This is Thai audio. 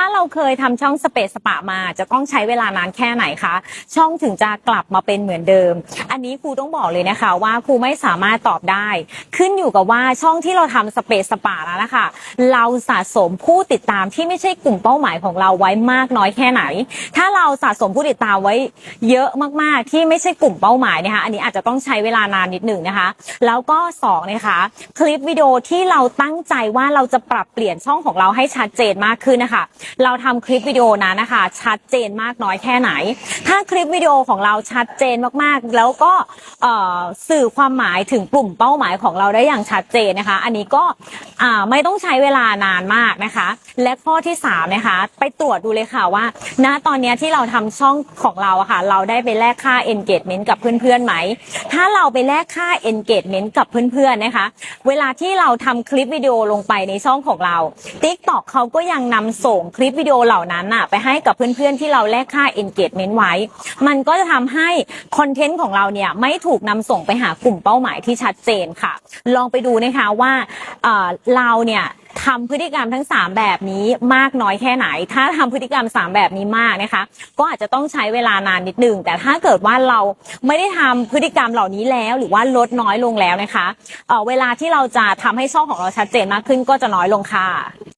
ถ้าเราเคยทำช่องสเปซสปะมา จะต้องใช้เวลานานแค่ไหนคะ ช่องถึงจะกลับมาเป็นเหมือนเดิม อันนี้ครูต้องบอกเลยนะคะ ว่าครูไม่สามารถตอบได้ ขึ้นอยู่กับว่าช่องที่เราทำสเปซสปะแล้วนะคะ เราสะสมผู้ติดตามที่ไม่ใช่กลุ่มเป้าหมายของเราไว้มากน้อยแค่ไหน ถ้าเราสะสมผู้ติดตามไว้เยอะมากๆ ที่ไม่ใช่กลุ่มเป้าหมายนะคะ อันนี้อาจจะต้องใช้เวลานานนิดหนึ่งนะคะ แล้วก็สองนะคะคลิปวิดีโอที่เราตั้งใจว่าเราจะปรับเปลี่ยนช่องของเราให้ชัดเจนมากขึ้นนะคะเราทำคลิปวิดีโอนั้นนะคะ ชัดเจนมากน้อยแค่ไหน ถ้าคลิปวิดีโอของเราชัดเจนมากๆ แล้วก็สื่อความหมายถึงกลุ่มเป้าหมายของเราได้อย่างชัดเจนนะคะ อันนี้ก็ไม่ต้องใช้เวลานานมากนะคะ และข้อที่สามนะคะไปตรวจดูเลยค่ะว่า ณตอนนี้ที่เราทำช่องของเราอะค่ะ เราได้ไปแลกค่า engagement กับเพื่อนๆไหม ถ้าเราไปแลกค่า engagement กับเพื่อนๆนะคะ เวลาที่เราทำคลิปวิดีโอลงไปในช่องของเรา TikTok เขาก็ยังนำส่งคลิปวิดีโอเหล่านั้นอะไปให้กับเพื่อนๆที่เราแลกค่า engagement ไว้ มันก็จะทำให้คอนเทนต์ของเราเนี่ยไม่ถูกนำส่งไปหากลุ่มเป้าหมายที่ชัดเจนค่ะ ลองไปดูนะคะว่าเราเนี่ยทำพฤติกรรมทั้ง 3 แบบนี้มากน้อยแค่ไหน ถ้าทำพฤติกรรม 3 แบบนี้มากนะคะ ก็อาจจะต้องใช้เวลานานนิดนึง แต่ถ้าเกิดว่าเราไม่ได้ทำพฤติกรรมเหล่านี้แล้ว หรือว่าลดน้อยลงแล้วนะคะเเวลาที่เราจะทำให้ช่องของเราชัดเจนมากขึ้นก็จะน้อยลงค่ะ